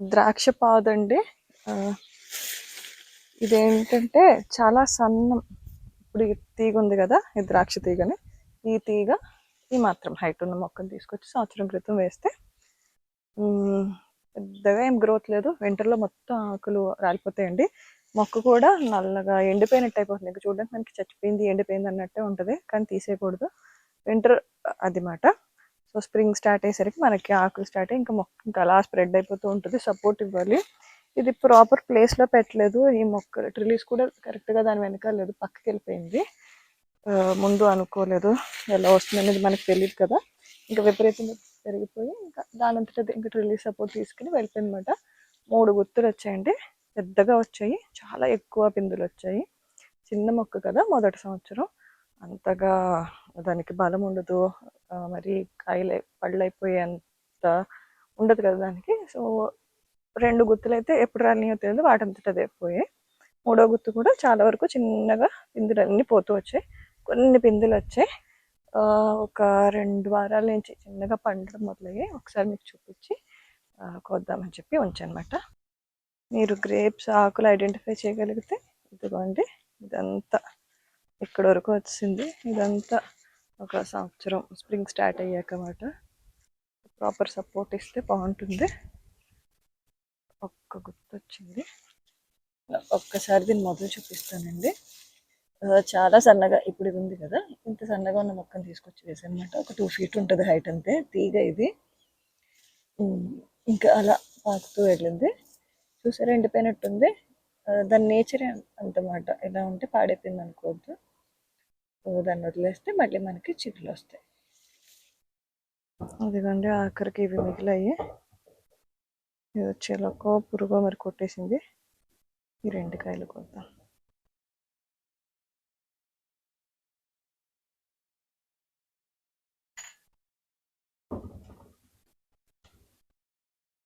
ద్రాక్ష పాదండి ఆ, ఇదేంటంటే చాలా సన్నం. ఇప్పుడు ఈ తీగ ఉంది కదా ఈ ద్రాక్ష తీగని. ఈ తీగ ఈ మాత్రం హైట్ ఉన్న మొక్కను తీసుకొచ్చి సంవత్సరం క్రితం వేస్తే పెద్దగా ఏం గ్రోత్ లేదు. వింటర్లో మొత్తం ఆకులు రాలిపోతాయండి. మొక్క కూడా నల్లగా ఎండిపోయినట్టు అయిపోతుంది. ఇంకా చూడడానికి మనకి చచ్చిపోయింది ఎండిపోయింది అన్నట్టే ఉంటుంది. కానీ తీసేయకూడదు. వింటర్ అది మాట. సో స్ప్రింగ్ స్టార్ట్ అయ్యేసరికి మనకి ఆకులు స్టార్ట్ అయ్యి ఇంకా మొక్క ఇంకా అలా స్ప్రెడ్ అయిపోతూ ఉంటుంది. సపోర్ట్ ఇవ్వాలి. ఇది ప్రాపర్ ప్లేస్లో పెట్టలేదు. ఈ మొక్క ట్రిలీస్ కూడా కరెక్ట్గా దాని వెనకాల లేదు. పక్కకి వెళ్ళిపోయింది. ముందు అనుకోలేదు. ఎలా వస్తుంది అనేది మనకు తెలియదు కదా. ఇంకా విపరీతంగా పెరిగిపోయి ఇంకా దాని అంతటా ఇంకా ట్రిలీస్ సపోర్ట్ తీసుకుని వెళ్ళిపోయిందన్నమాట. మూడు గుత్తులు వచ్చాయండి. పెద్దగా వచ్చాయి. చాలా ఎక్కువ పిందులు వచ్చాయి. చిన్న మొక్క కదా మొదటి సంవత్సరం. అంతగా దానికి బలం ఉండదు. మరి కాయలు పళ్ళు అయిపోయేంత ఉండదు కదా దానికి. సో రెండు గుత్తులు అయితే ఎప్పుడు రాలినాయో తెలియదు వాటంతట అదే పోయాయి. మూడో గుత్తు కూడా చాలా వరకు చిన్నగా పిందులు అన్నీ పోతూ వచ్చాయి. కొన్ని పిందులు వచ్చాయి. ఒక రెండు వారాల నుంచి చిన్నగా పండడం మొదలయ్యాయి ఒకసారి మీకు చూపించి కొద్దామని కోద్దామని చెప్పి ఉంచనమాట. మీరు గ్రేప్స్ ఆకులు ఐడెంటిఫై చేయగలిగితే ఇదిగోండి ఇదంతా ఇక్కడ వరకు వచ్చింది. ఇదంతా ఒక సంవత్సరం స్ప్రింగ్ స్టార్ట్ అయ్యాక అన్నమాట ప్రాపర్ సపోర్ట్ ఇస్తే బాగుంటుంది. ఒక్క గుర్తొచ్చింది. ఒక్కసారి దీన్ని మొదలు చూపిస్తానండి. చాలా సన్నగా ఇప్పుడు ఇది ఉంది కదా. ఇంత సన్నగా ఉన్న మొక్కను తీసుకొచ్చి వేసానమాట ఒక టూ ఫీట్ ఉంటుంది హైట్ అంతే. తీగ ఇది. ఇంకా అలా పాకుతూ వెళ్ళింది. చూసారా ఎండిపోయినట్టుంది. దాని నేచరే అంతమాట. ఎలా ఉంటే పాడైపోయింది అనుకోవద్దు దాన్ని వదిలేస్తే మళ్ళీ మనకి చిగులు వస్తాయి అదిగోండి ఆఖరికి ఇవి మిగిలాయి. ఇది వచ్చేలోకో పురుగో మరి కొట్టేసింది. ఈ రెండు కాయలు కొద్దాం